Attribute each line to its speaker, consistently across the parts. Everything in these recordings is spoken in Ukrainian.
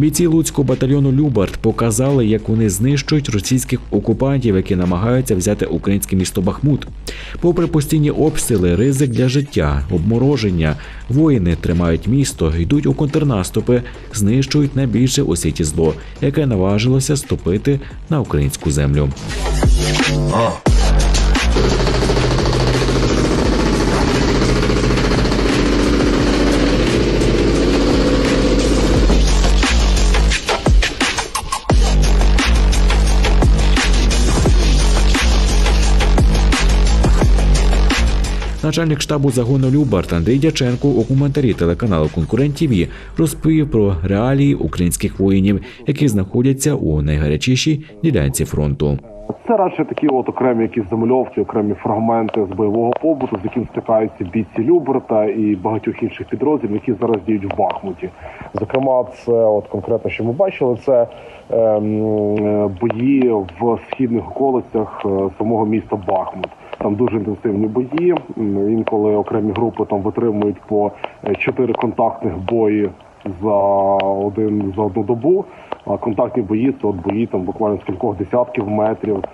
Speaker 1: Бійці Луцького батальйону Любард показали, як вони знищують російських окупантів, які намагаються взяти українське місто Бахмут. Попри постійні обстріли, ризик для життя, обмороження, воїни тримають місто, йдуть у контрнаступи, знищують найбільше у світі зло, яке наважилося ступити на українську землю. Начальник штабу загону Любард Андрій Дяченко у коментарі телеканалу Конкурент ТІВІ розповів про реалії українських воїнів, які знаходяться у найгарячішій ділянці фронту.
Speaker 2: Це радше такі от окремі якісь замальовки, окремі фрагменти з бойового побуту, з яким стикаються бійці Люберта і багатьох інших підрозділів, які зараз діють в Бахмуті. Зокрема, це от конкретно, що ми бачили, це ем, е, бої в східних околицях е, самого міста Бахмут. Там дуже інтенсивні бої. Інколи окремі групи там витримують по е, чотири контактних бої за один за одну добу. А контактні бої це от бої там буквально з кількох десятків метрів.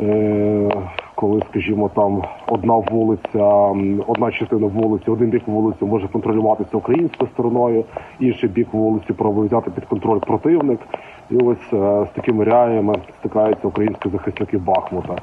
Speaker 2: Е, коли, скажімо, там одна вулиця, одна частина вулиці, один бік вулиці може контролюватися українською стороною, інший бік вулиці пробує взяти під контроль противник. І ось е, з такими реаліями стикаються українські захисники Бахмута.